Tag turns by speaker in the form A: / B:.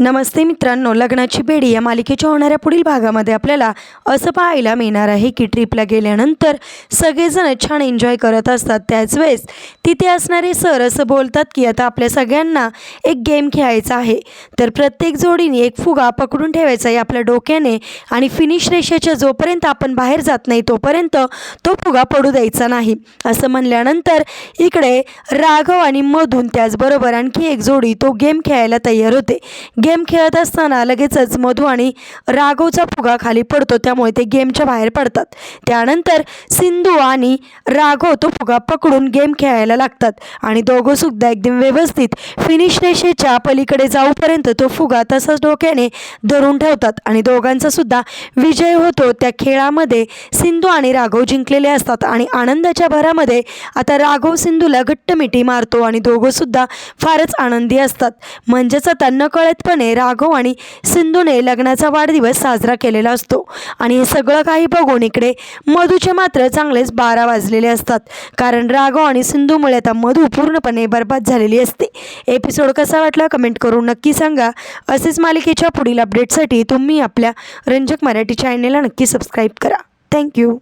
A: नमस्ते मित्रांनो लग्नाची बेडी या मालिकेच्या होणाऱ्या पुढील भागामध्ये आपल्याला असं पाहायला मिळणार आहे की ट्रिपला गेल्यानंतर सगळेजण छान एन्जॉय करत असतात. त्याच वेळेस तिथे असणारे सर असं बोलतात की आता आपल्या सगळ्यांना एक गेम खेळायचा आहे. तर प्रत्येक जोडीने एक फुगा पकडून ठेवायचा आहे आपल्या डोक्याने आणि फिनिश रेषेच्या जोपर्यंत आपण बाहेर जात नाही तोपर्यंत तो फुगा पडू द्यायचा नाही. असं म्हणल्यानंतर इकडे राघव आणि मधून त्याचबरोबर आणखी एक जोडी तो गेम खेळायला तयार होते. गेम खेळत असताना लगेचच मधू आणि राघवचा फुगा खाली पडतो. त्यामुळे ते गेमच्या बाहेर पडतात. त्यानंतर सिंधू आणि राघव तो फुगा पकडून गेम खेळायला लागतात आणि दोघं सुद्धा एकदम व्यवस्थित फिनिश रेषेच्या पलीकडे जाऊपर्यंत तो फुगा तसाच डोक्याने धरून ठेवतात आणि दोघांचा सुद्धा विजय होतो. त्या खेळामध्ये सिंधू आणि राघव जिंकलेले असतात आणि आनंदाच्या भरामध्ये आता राघव सिंधूला घट्ट मिठी मारतो आणि दोघंसुद्धा फारच आनंदी असतात. म्हणजेच आता आनंदाने राघव आणि सिंधूने लग्नाचा वाढदिवस साजरा केलेला असतो. आणि हे सगळं काही बघून इकडे मधूचे मात्र चांगलेच बारा वाजलेले असतात. कारण राघव आणि सिंधूमुळे आता मधू पूर्णपणे बर्बाद झालेली असते. एपिसोड कसा वाटला कमेंट करून नक्की सांगा. असेच मालिकेच्या पुढील अपडेटसाठी तुम्ही आपल्या रंजक मराठी चॅनेलला नक्की सबस्क्राईब करा. थँक्यू